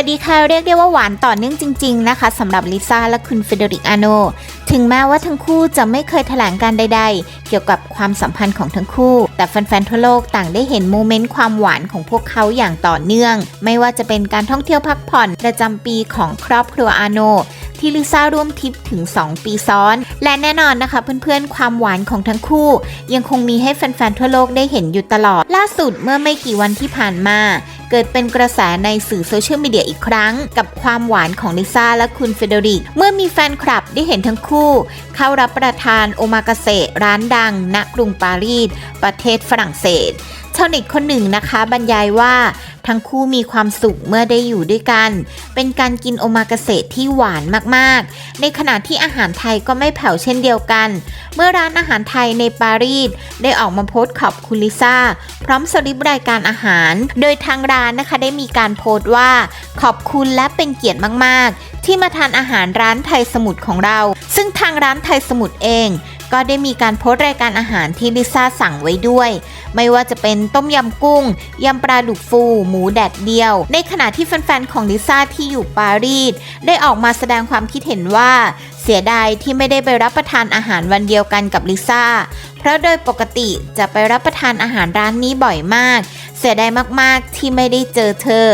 วัสดีค่ะ เรียกได้ว่าหวานต่อเนื่องจริง ๆ นะคะสำหรับลิซ่าและคุณเฟเดริกอาโน ถึงแม้ว่าทั้งคู่จะไม่เคยแถลงการใด ๆ เกี่ยวกับความสัมพันธ์ของทั้งคู่ แต่แฟนๆทั่วโลกต่างได้เห็นโมเมนต์ความหวานของพวกเขาอย่างต่อเนื่อง ไม่ว่าจะเป็นการท่องเที่ยวพักผ่อนประจำปีของครอบครัวอาโน ที่ลิซ่าร่วมทริปถึง 2 ปีซ้อน และแน่นอนนะคะเพื่อนๆ ความหวานของทั้งคู่ ยังคงมีให้แฟนๆ ทั่วโลกได้เห็นอยู่ตลอด ล่าสุดเมื่อไม่กี่วันที่ผ่านมา เกิดเป็นกระแสในสื่อโซเชียลมีเดียอีกครั้ง กับความหวานของลิซ่าและคุณเฟเดริก เมื่อมีแฟนคลับได้เห็นทั้งคู่ เข้ารับประทานโอมากาเสะร้านดัง ณกรุงปารีสประเทศฝรั่งเศส ชาวเน็ตคนหนึ่งนะคะ บรรยายว่าทั้งคู่มีความสุขเมื่อได้อยู่ด้วยกัน เป็นการกินโอมากาเสะที่หวานมากๆ ในขณะที่อาหารไทยก็ไม่แผ่วเช่นเดียวกัน เมื่อร้านอาหารไทยในปารีสได้ออกมาโพสต์ขอบคุณลิซ่า พร้อมสลิปรายการอาหาร โดยทางร้านนะคะได้มีการโพสต์ว่า ขอบคุณและเป็นเกียรติมากๆ ที่มาทานอาหารร้านไทยสมุทรของเรา ซึ่งทางร้านไทยสมุทรเอง ก็ได้มีการโพสต์รายการอาหารที่ลิซ่าสั่งไว้ด้วย ไม่ว่าจะเป็นต้มยำกุ้งยำปลาดุกฟู หมูแดดเดียว ในขณะที่แฟนๆของลิซ่าที่อยู่ปารีสได้ออกมาแสดงความคิดเห็นว่า เสียดายที่ไม่ได้ไปรับประทานอาหารวันเดียวกันกับลิซ่าเพราะโดยปกติจะไปรับประทานอาหารร้านนี้บ่อยมาก สียดายมากๆที่ไม่ได้เจอเธอ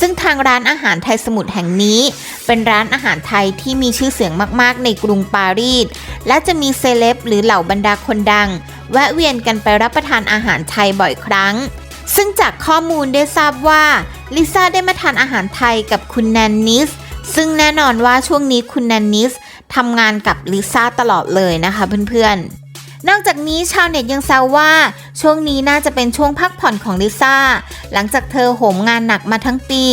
ซึ่งทางร้านอาหารไทยสมุทรแห่งนี้ เป็นร้านอาหารไทยที่มีชื่อเสียงมากๆ ในกรุงปารีส และจะมีเซเลบหรือเหล่าบรรดาคนดัง แวะเวียนกันไปรับประทานอาหารไทยบ่อยครั้ง ซึ่งจากข้อมูลได้ทราบว่าลิซ่าได้มาทานอาหารไทยกับคุณแนนนิส ซึ่งแน่นอนว่าช่วงนี้คุณแนนนิสทำงานกับลิซ่าตลอดเลยนะคะเพื่อนๆ นอกจากนี้ชาวเน็ตยังแซวว่า ช่วงนี้น่าจะเป็นช่วงพักผ่อนของลิซ่า หลังจากเธอโหมงานหนักมาทั้งปี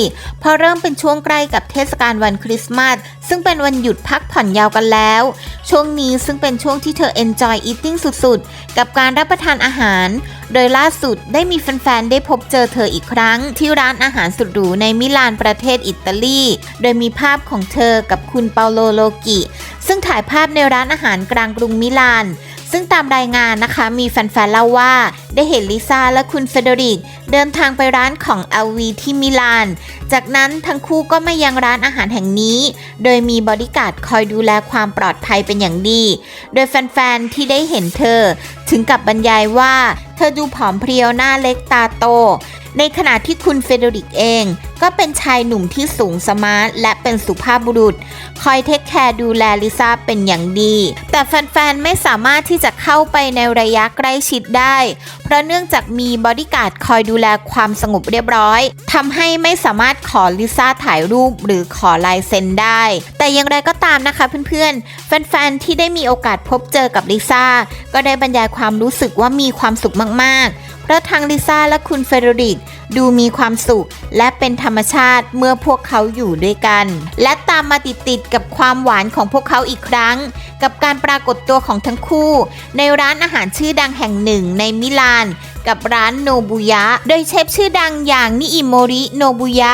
พอเริ่มเป็นช่วงใกล้กับเทศกาลวันคริสต์มาสซึ่งเป็นวันหยุดพักผ่อนยาวกันแล้ว ช่วงนี้ซึ่งเป็นช่วงที่เธอ enjoy eating สุดๆ กับการรับประทานอาหาร โดยล่าสุดได้มีแฟนๆ ได้พบเจอเธออีกครั้ง ที่ร้านอาหารสุดหรูในมิลานประเทศอิตาลี โดยมีภาพของเธอกับคุณเปาโลโลกิ ซึ่งถ่ายภาพในร้านอาหารกลางกรุงมิลาน ซึ่งตามรายงานนะคะมีแฟนๆเล่าว่าได้เห็นลิซ่าและคุณเฟเดริก เดินทางไปร้านของ LV ที่มิลาน จากนั้นทั้งคู่ก็มายังร้านอาหารแห่งนี้ โดยมีบอดี้การ์ดคอยดูแลความปลอดภัยเป็นอย่างดี โดยแฟนๆที่ได้เห็นเธอ ถึงกับบรรยายว่า เธอดูผอมเพรียวหน้าเล็กตาโต ในขณะที่คุณเฟเดริกเอง ก็เป็นชายหนุ่มที่สูงสมาร์ทและเป็นสุภาพบุรุษ คอยเทคแคร์ดูแลลิซ่าเป็นอย่างดี แต่แฟนๆ ไม่สามารถที่จะเข้าไปในระยะใกล้ชิดได้ เพราะเนื่องจากมีบอดี้การ์ดคอยดูแลความสงบเรียบร้อยทำให้ไม่สามารถขอลิซ่าถ่ายรูปหรือขอลายเซ็นได้ แต่อย่างไรก็ตามนะคะเพื่อนๆ แฟนๆ ที่ได้มีโอกาสพบเจอกับลิซ่าก็ได้บรรยายความรู้สึกว่ามีความสุขมากๆเพราะทั้งลิซ่าและคุณเฟรดริกดูมีความสุข และเป็นธรรมชาติเมื่อพวกเขาอยู่ด้วยกัน และตามมาติดๆกับความหวานของพวกเขาอีกครั้ง กับการปรากฏตัวของทั้งคู่ ในร้านอาหารชื่อดังแห่งหนึ่งในมิลาน กับร้านโนบุยะ โดยเชฟชื่อดังอย่างนิอิโมริโนบุยะ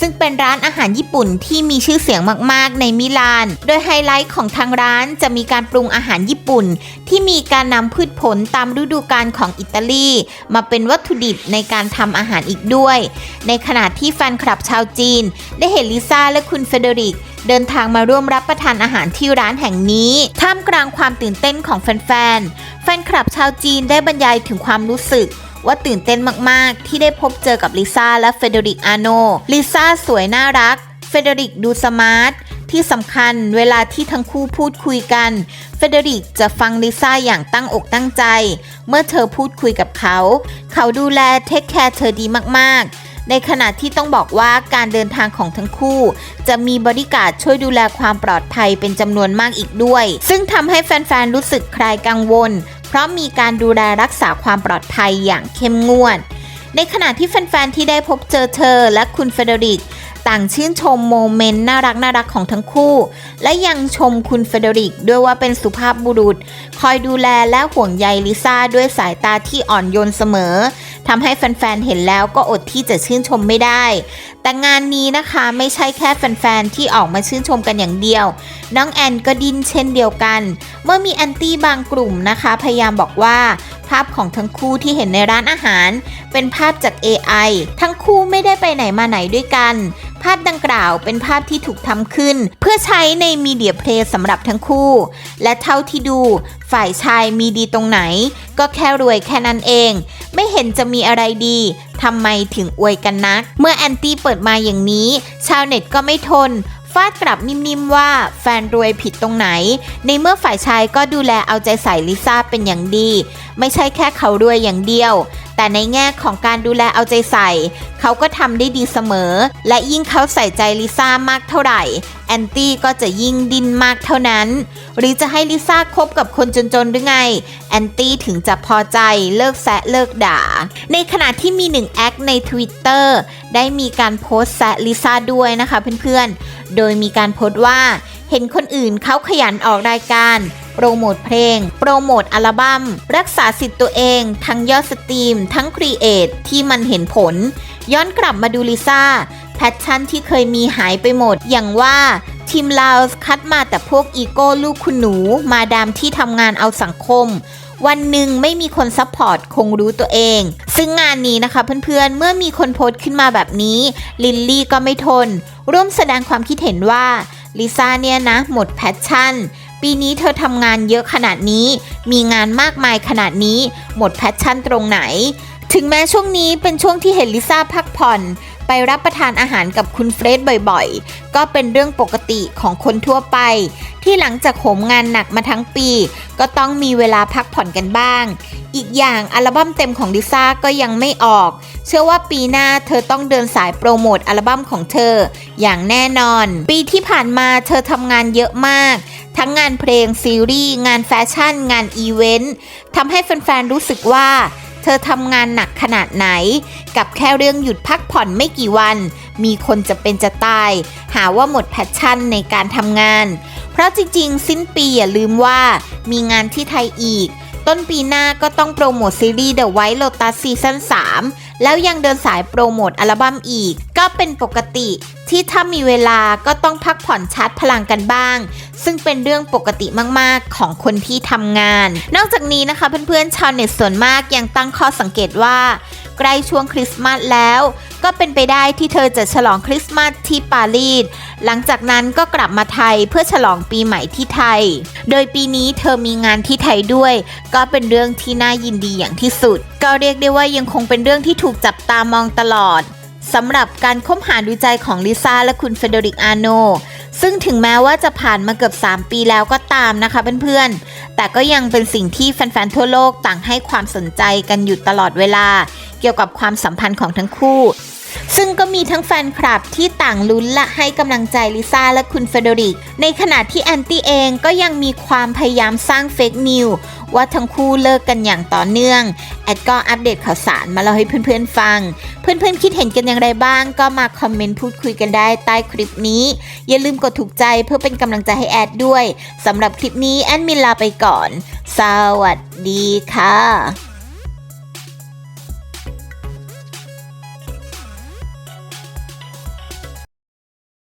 ซึ่งเป็นร้านอาหารญี่ปุ่นที่มีชื่อเสียงมากๆ ในมิลาน โดยไฮไลท์ของทางร้านจะมีการปรุงอาหารญี่ปุ่น ที่มีการนำพืชผลตามฤดูกาลของอิตาลี มาเป็นวัตถุดิบในการทำอาหารอีกด้วย ในขณะที่แฟนคลับชาวจีน ได้เห็นลิซ่าและคุณเฟเดริกเดินทางมาร่วมรับประทานอาหารที่ร้านแห่งนี้ ท่ามกลางความตื่นเต้นของแฟนๆ แฟนคลับชาวจีนได้บรรยายถึงความรู้สึก ว่าตื่นเต้นมากๆ ที่ได้พบเจอกับลิซ่าและเฟเดริกอาโนลิซ่าสวยน่ารัก เฟเดริกดูสมาร์ทที่สำคัญเวลาที่ทั้งคู่พูดคุยกัน เฟเดริกจะฟังลิซ่าอย่างตั้งอกตั้งใจ เมื่อเธอพูดคุยกับเขา เขาดูแลเทคแคร์เธอดีมากๆ ในขณะที่ต้องบอกว่าการเดินทางของทั้งคู่ จะมีบริการช่วยดูแลความปลอดภัยเป็นจำนวนมากอีกด้วย ซึ่งทำให้แฟนๆ รู้สึกคลายกังวล เพราะมีการดูแลรักษาความปลอดภัยอย่างเข้มงวด ในขณะที่แฟนๆที่ได้พบเจอเธอและคุณเฟเดริก ต่างชื่นชมโมเมนต์น่ารักน่ารักของทั้งคู่ และยังชมคุณเฟเดริกด้วยว่าเป็นสุภาพบุรุษ คอยดูแลและห่วงใยลิซ่าด้วยสายตาที่อ่อนโยนเสมอทำให้แฟนๆ เห็นแล้วก็อดที่จะชื่นชมไม่ได้ แต่งานนี้นะคะไม่ใช่แค่แฟนๆ ที่ออกมาชื่นชมกันอย่างเดียว น้องแอนก็ดิ้นเช่นเดียวกัน เมื่อมีแอนตี้บางกลุ่มนะคะ พยายามบอกว่า ภาพของทั้งคู่ที่เห็นในร้านอาหาร เป็นภาพจาก AI ทั้งคู่ไม่ได้ไปไหนมาไหนด้วยกัน ภาพดังกล่าวเป็นภาพที่ถูกทำขึ้น เพื่อใช้ในมีเดียเพลย์สำหรับทั้งคู่ และเท่าที่ดู ฝ่ายชายมีดีตรงไหน ก็แค่รวยแค่นั้นเอง ไม่เห็นจะมีอะไรดีทำไมถึงอวยกันนัก เมื่อแอนตี้เปิดมาอย่างนี้ ชาวเน็ตก็ไม่ทน ฟาดกลับนิ่มๆว่าแฟนรวยผิดตรงไหน ในเมื่อฝ่ายชายก็ดูแลเอาใจใส่ลิซ่าเป็นอย่างดี ไม่ใช่แค่เขารวยอย่างเดียว แต่ในแง่ของการดูแลเอาใจใส่ เขาก็ทำได้ดีเสมอ และยิ่งเขาใส่ใจลิซ่ามากเท่าไหร่ แอนตี้ก็จะยิ่งดินมากเท่านั้น หรือจะให้ลิซ่าคบกับคนจนๆหรือไง แอนตี้ถึงจะพอใจเลิกแซะเลิกด่า ในขณะที่มีหนึ่งแอคใน Twitter ได้มีการโพสต์แซะลิซ่าด้วยนะคะเพื่อนๆ โดยมีการโพสต์ว่าเห็นคนอื่นเขาขยันออกรายการโปรโมทเพลง โปรโมทอัลบัม้ม รักษาสิทธิ์ตัวเอง ทั้งยอดสตรีม ทั้งครีเอทที่มันเห็นผล ย้อนกลับมาดูลิซ่า แพชชั่นที่เคยมีหายไปหมด อย่างว่าทีมลาวคัดมาแต่พวกอีโก้ลูกคุณหนู มาดามที่ทำงานเอาสังคม วันหนึ่งไม่มีคนซัพพอร์ตคงรู้ตัวเอง ซึ่งงานนี้นะคะเพื่อนๆ เมื่อมีคนโพสต์ขึ้นมาแบบนี้ ลินลี่ก็ไม่ทน ร่วมแสดงความคิดเห็นว่าลิซ่าเนี่ยนะ หมดแพชชั่น ปีนี้เธอทำงานเยอะขนาดนี้ มีงานมากมายขนาดนี้ หมดแพชชั่นตรงไหน ถึงแม้ช่วงนี้เป็นช่วงที่เห็นลิซ่าพักผ่อน ไปรับประทานอาหารกับคุณเฟรดบ่อยๆ ก็เป็นเรื่องปกติของคนทั่วไป ที่หลังจากโหมงานหนักมาทั้งปี ก็ต้องมีเวลาพักผ่อนกันบ้าง อีกอย่างอัลบั้มเต็มของลิซ่าก็ยังไม่ออก เชื่อว่าปีหน้าเธอต้องเดินสายโปรโมทอัลบั้มของเธอ อย่างแน่นอน ปีที่ผ่านมาเธอทำงานเยอะมาก ทั้งงานเพลงซีรีส์งานแฟชั่น งานอีเวนต์ทำให้แฟนๆรู้สึกว่า ธอทำงานหนักขนาดไหน กับแค่เรื่องหยุดพักผ่อนไม่กี่วัน มีคนจะเป็นจะตาย หาว่าหมดแพชชั่นในการทำงาน เพราะจริงๆ สิ้นปีอย่าลืมว่ามีงานที่ไทยอีก ต้นปีหน้าก็ต้องโปรโมทซีรีส์ The White Lotus ซีซั่น3 แล้วยังเดินสายโปรโมทอัลบั้มอีก ก็เป็นปกติที่ถ้ามีเวลาก็ต้องพักผ่อนชาร์จพลังกันบ้าง ซึ่งเป็นเรื่องปกติมากๆของคนที่ทำงาน นอกจากนี้นะคะเพื่อนๆชาวเน็ตส่วนมากยังตั้งข้อสังเกตว่าใกล้ช่วงคริสต์มาสแล้ว ก็เป็นไปได้ที่เธอจะฉลองคริสต์มาสที่ปารีสหลังจากนั้นก็กลับมาไทยเพื่อฉลองปีใหม่ที่ไทย โดยปีนี้เธอมีงานที่ไทยด้วย ก็เป็นเรื่องที่น่ายินดีอย่างที่สุดก็เรียกได้ว่ายังคงเป็นเรื่องที่ถูกจับตามองตลอดสำหรับการคบหาดูใจของลิซ่าและคุณเฟเดริกอาโน ซึ่งถึงแม้ว่าจะผ่านมาเกือบ 3 ปีแล้วก็ตามนะคะเพื่อนๆ แต่ก็ยังเป็นสิ่งที่แฟนๆ ทั่วโลกต่างให้ความสนใจกันอยู่ตลอดเวลา เกี่ยวกับความสัมพันธ์ของทั้งคู่ ซึ่งก็มีทั้งแฟนคลับที่ต่างลุ้นและให้กำลังใจลิซ่าและคุณเฟเดริก ในขณะที่แอนตี้เองก็ยังมีความพยายามสร้างเฟกนิว ว่าทั้งคู่เลิกกันอย่างต่อเนื่อง แอดก็อัปเดตข่าวสารมาเล่าให้เพื่อนๆฟัง เพื่อนๆคิดเห็นกันอย่างไรบ้าง ก็มาคอมเมนต์พูดคุยกันได้ใต้คลิปนี้ อย่าลืมกดถูกใจเพื่อเป็นกำลังใจให้แอดด้วยสำหรับคลิปนี้แอดมินลาไปก่อน สวัสดีค่ะ